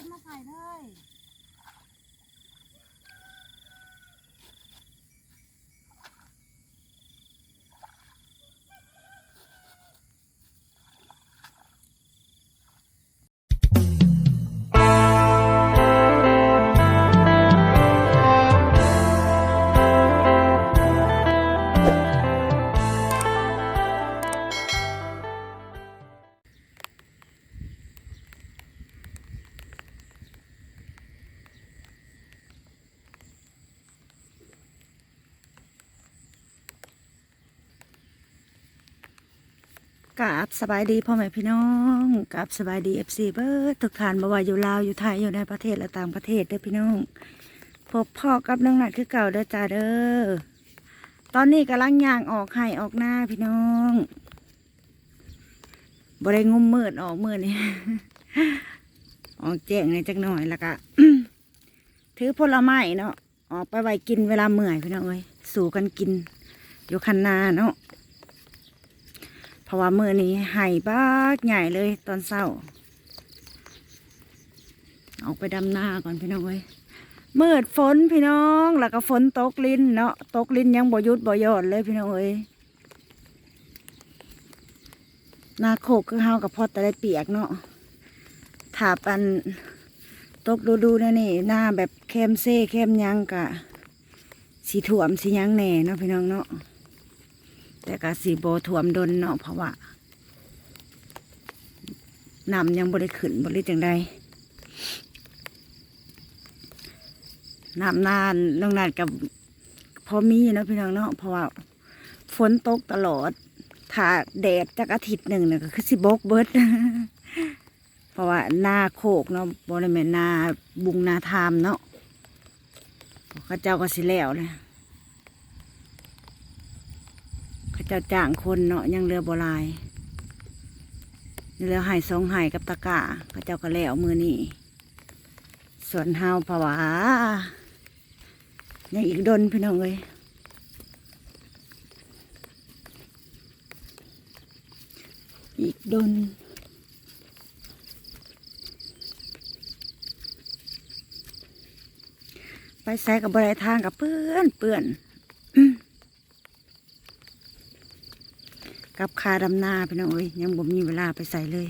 เก็บมาใส่เลย กราบสบายดีพ่อแม่พี่น้องกราบสบายดีเอฟซีเบิร์ดทุกท่านบ่ว่าอยู่ลาวอยู่ไทยอยู่ในประเทศและต่างประเทศเด้อพี่น้องพบพ่อกับน้องหนัดคือเก่าเด้อจ้าเด้อตอนนี้กำลังย่างออกไห้ออกหน้าพี่น้องบ่ได้งุมมืดออกมืดนี่ออกแจ้งในอยจักหน่อยแล้วก็ถือผลไม้เนาะออกไปไว้กินเวลาเมื่อยพี่น้องเอ้ยสู่กันกินอยู่คันนาเนาะ ราะว่ามือนี้ไห่บ้ากใหญ่เลยตอนเศร้า ออกไปดำหน้าก่อนพี่น้องเอ้ยมืดฝนพี่น้องแล้วก็ฝนตกลิ้นเนาะตกลิ้นยังบ่ยุดบ่ยอนเลยพี่น้องเอ้ยหนาโคกคือเฮากับพอแต่ได้เปียกเนาะถ้าปันตกดูดูนะนี่หน้าแบบแคมเซ่แคมยังกะสีถ่วมสียังแหน่เนาะพี่น้องเนาะ แต่ก็สีโบถ่วมดนเนาะเพราะว่าน้ำยังบริขึ้นบริจังใดน้ำนานน้องนานกับพอมีเนาะพี่น้องเนาะเพราะว่าฝนตกตลอด ถ้าแดดจักอาทิตย์หนึ่งเนี่ยก็คือสิบกเบิดเพราะว่าหน้าโคกเนาะบริเวณนาบุงนาทามเนาะเขาเจ้าก็สิแล้วเลย เขาเจ้าจ้างคนเนาะยังเรือโบรายเรือหายสองหายกับตะกร้าเขาเจ้าก็แล้วมือนี่ส่วนเฮาภาวะยังอีกดนพี่น้องเลยอีกดนไปใส่กับบริทางกับเปื้อนเปื้อน กับคาดำนาพี่น้องเอ้ยยังบ่มีเวลาไปใส่เลย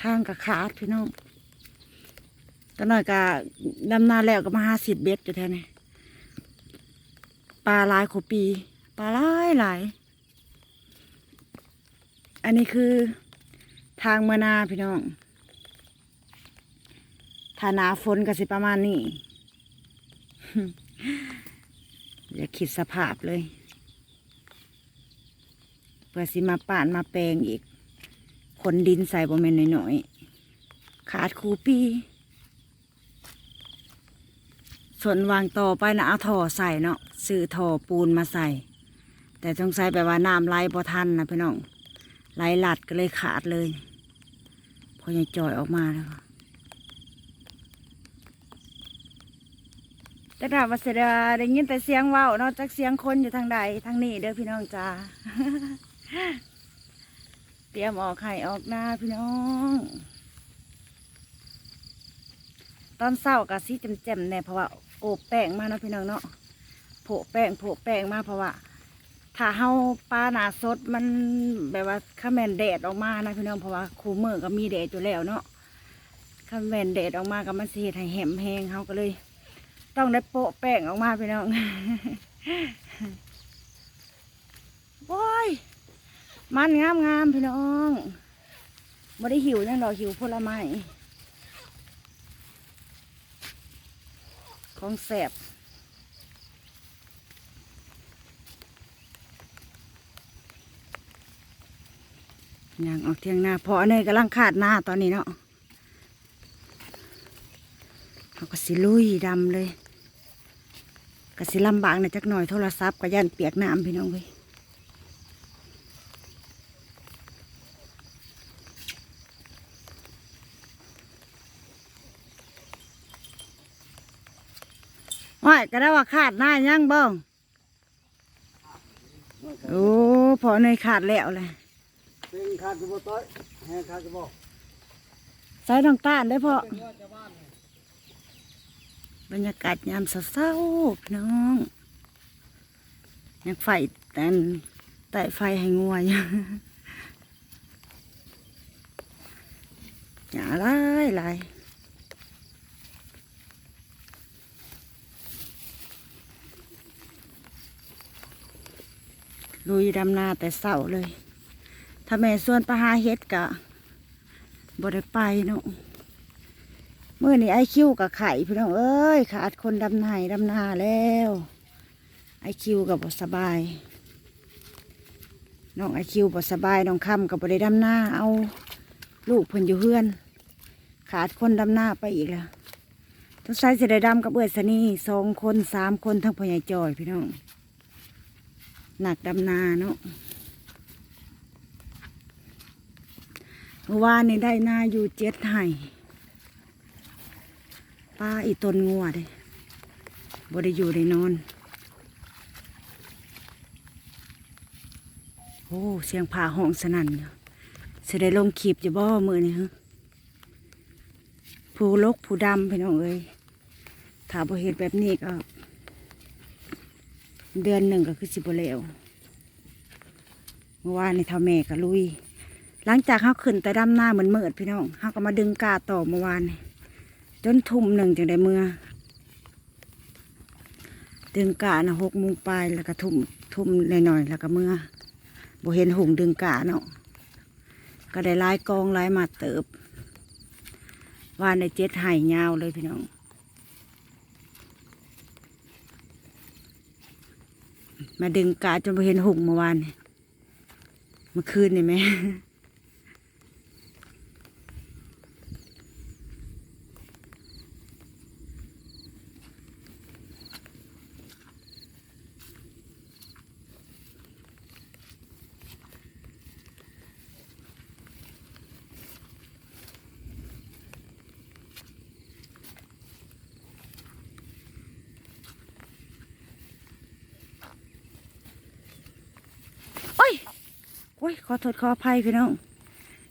ทางกับขาดพี่น้องตอนนั้นก็ดำนาแล้วก็มาหาสิบเบ็ดอยู่แท้นี่ปลาลายขปี ปลาลายหลาย อันนี้คือทางเมือนาพี่น้อง ถ้าหนาฝนก็สิประมาณนี้ อย่าคิดสภาพเลย เพื่อสิมาป่านมาแปลงอีก ขนดินใส่บ่แม่นหน่อยๆ ขาดคูปีส่วนวางต่อไปนะเอาท่อใส่เนาะซื้อท่อปูนมาใส่ แต่ต้องใส่ไปว่าน้ำไหลพอทันนะพี่น้องไหลหลัดก็เลยขาดเลย พอยังจอยออกมาแล้ว แต่ถามว่าเสียดายได้ยินแต่เสียงว้าเนาะจากเสียงคนอยู่ทางใดทางนี้เด้อพี่น้องจ้าเตรียมออกไข่ออกหน้าพี่น้อง ตอนเศร้ากับสีแจ่มๆเนี่ยเพราะว่าโอบแป้งมาเนาะพี่น้องเนาะโผแป้งโผแป้งมาเพราะว่าถ้าเฮาปลาหนาสดมันแบบว่าข้าแมนแดดออกมานะพี่น้องเพราะว่าคูเมือก็มีแดดอยู่แล้วเนาะข้าแมนแดดออกมาก็มันเฮ็ดให้แหมแห้งเฮาก็เลย ต้องได้โปะแป้งออกมาพี่น้องโอ้ย มันงามงามๆพี่น้องไม่ได้หิวยังดอหิวผลไม้ของแสบยางออกเทียงหน้าเพอเนยกำลังขาดหน้าตอนนี้เนาะเขาก็สิลุยดำเลย ก็สิลำบากหนะจักหน่อยโทรศัพท์ก็ยันเปียกน้ำพี่น้องเว้ยว่าก็ได้ว่าขาดหน้ายังบ้องมันก็โอ้พอเนยขาดแล้วเลยเป็นขาดกระบอกต้อยแหงขาดกระบอกใส่น้องต้านได้อพอเป็นว่าจะ บรรยากาศยามเศร้าๆพี่น้องยังไฟแต่นไต่ไฟให้งวอยู่อย่าไล่ไล่ลุยดำนาแต่เศร้าเลย ถ้าแม่ส่วนไปหาเฮ็ดกะบ่ได้ไปเนาะ เมื่อนี้ไอคิวกับไข่พี่น้องเอ้ยขาดคนดำนายดำนาแล้วไอคิวกับบสบายน้องไอคิวบสบายน้องคำกับบได้ดำนาเอาลูกเพิ่นอยู่เฮือน ขาดคนดำนาไปอีกแล้วทุกสายจะได้ดำกับเอื้อสนีสองคนสามคนทั้งพ่อใหญ่จอยพี่น้องหนักดำนาเนาะเมื่อวานนี้ได้นาอยู่เจ็ดไห่ ป้าอีต้นงัวเด้บ่ได้อยู่ได้นอน โอ้เสียงผ่าห้องสนั่นอยู่สิได้ลงคลิปจะบ่มือนี่ฮะผู้ลกผู้ดำพี่น้องเอ้ยถ้าบ่เฮ็ดแบบนี้ก็ เดือนหนึ่งก็คือสิบ่แล้วเมื่อวานในเท่าแม่ก็ลุย หลังจากเฮาขึ้นแต่ดำหน้าเหมือนเมิดพี่น้องเฮาก็มาดึงกาต่อเมื่อวานนี่ นทุ่มหนึ่งจังได้เมื่อดึงกะนะหกโมงปลายแล้วก็ทุ่มทุ่มหน่อยๆแล้วก็เมื่อบ่เห็นหุงดึงกะเนาะก็ได้ลายกองลายมาเติบวานในเจ็ดไห่ยาวเลยพี่น้องมาดึงกะจนบ่เห็นหุงเมื่อวานเมื่อคืนนี่ไหม โอ้ย โอ้ย ขอโทษขออภัยพี่น้อง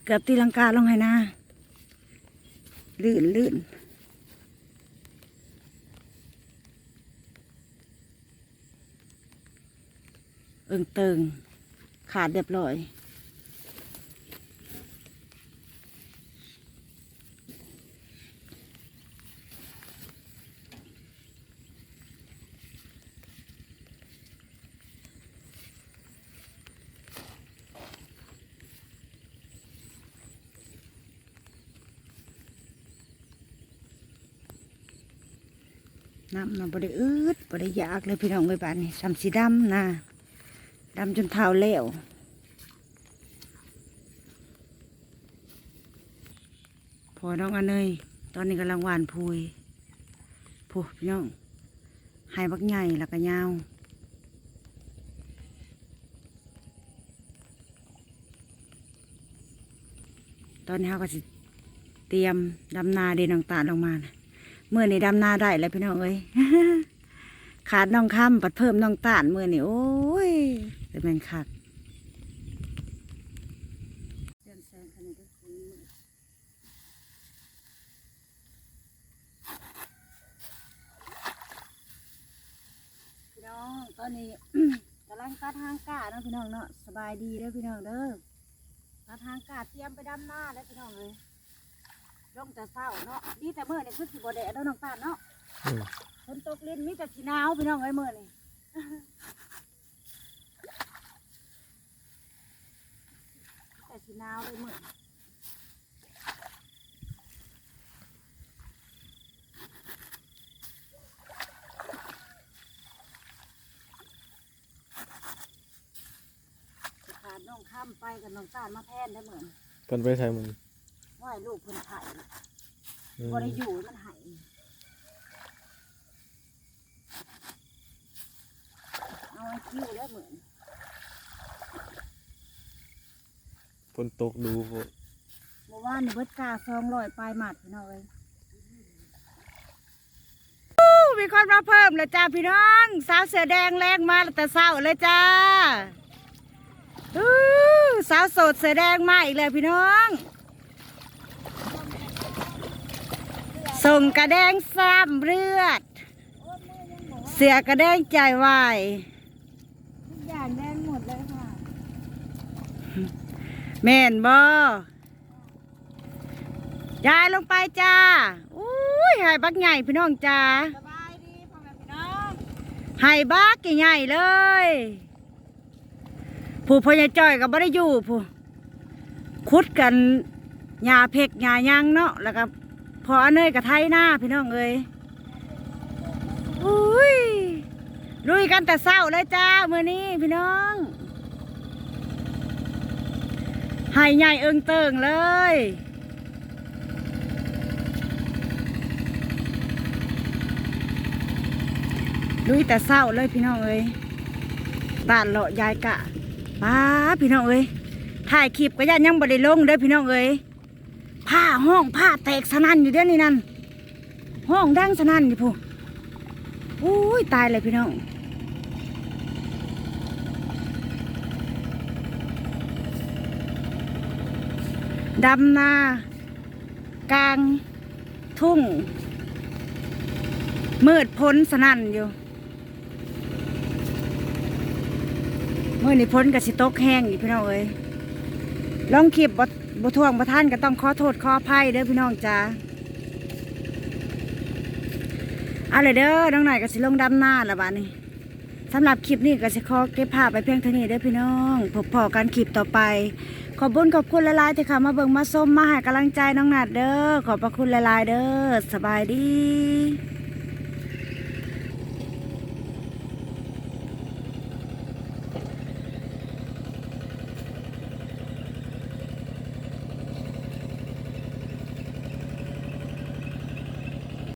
เกือบตีลังกาลงให้นาลื่นลื่นเอิงเติง ขาดเรียบร้อย น้ำน่ะบริอืดบริยากเลยพี่น้องไว้บ้านนี่ซ้ำสีดำนะดำจนเท้าเล้วพอน้องอันเนยตอนนี้กำลังหวานพุยพูพี่น้องหายบักใหญ่แล้วก็ยาวตอนนี้เขาก็สิเตรียมดำนาเดนน้องตาลงมานะ มื่อนี่ดำนาได้แล้วพี่น้องเอ้ยขาดน้องคำปัดเพิ่มน้องตาลเมื่อนี่โอ้ยเป็นแมนขาดพี่น้องตอนนี้กำลังตัดทางกาเนาะพี่น้องเนาะสบายดีเด้อพี่น้องเด้อตัดทางกาเตรียมไปดำหน้าแล้วพี่น้องเลย ลงแต่เศร้าเนาะดีแต่เมื่อนี่คือสิบแดดแล้วน้องตาลเนาะอืม ฝนตกลิ้นมีแต่สีหนาวพี่น้องไอ้ยเมื่อนี่ แต่สีหนาวเลยเมื่อสิขาดน้องข้ามไปกับน้องตาลมาแทนได้เหมือนเพิ่นไปใช้มัน ไหวลูกเพิ่นไข่อืมบ่ได้อยู่มันไห้เอาไว้คิ้วแล้วเหมือนฝนตกดูพวกเมื่อวานนี่เบิดกาซองลอยปลายหมัดพี่น้องเอ้ยมีคนมาเพิ่มแล้วจ้าพี่น้อง สาวเสือแดงแรงมาแต่เศร้าเลยจ้าอู้สาวโสดเสือแดงมาอีกแล้วพี่น้อง ส่งกระแดงซ้ำเลือด เสือกระแดงใจวายทุกอย่างแน่นหมดเลยค่ะ แม่นบ่ยายลงไปจ้า อุ้ยใหายบักใหญ่พี่น้องจ้าสบายดีพ่อแม่พี่น้องใหายบักใหญ่ๆเลย ผู้พญาจ้อยก็บ่ได้อยู่ผู้คุดกันหญ้าเพกหญ้ายังเนาะแล้วก็ พออเนยกับไทยหน้าพี่น้องเอ้ยอุ้ยลุยกันแต่เศร้าเลยจ้ามื้อนี้พี่น้องหายใหญ่เอิงเติงเลยลุยแต่เศร้าเลยพี่น้องเอ้ยบ้านเลาะยายกะป้าพี่น้องเอ้ยถ่ายคลิปก็ยันยังบด้ลงเด้อพี่น้องเอ้ย ผ้าห้องผ้าแตกสนั่นอยู่เด้อนี่นั่นห้องดังสนั่นอยู่พูอุ้ยตายเลยพี่น้องดำนากลางทุ่ง มืดพ้นสนั่นอยู่มื่อนี้พ้นกับสิตกแห้งอีกพี่น้องเอ้ยลองคลิปบ บุทวงบท่านก็ต้องขอโทษขออภัยเด้อพี่น้องจ้าเอาเลยเด้อน้องหน่อยก็สิลงดำหน้าละบ้านี้สำหรับคลิปนี้ก็สิขอเก็บภาพไปเพียงเท่านี้เด้อพี่น้องพบพอกันคลิปต่อไป ขอบคุญขอบคุณหลายๆที่ขามาเบิ่งมาส้มมาให้กำลังใจน้องหนัดเด้อขอบพระคุณหลายๆเด้อสบายดี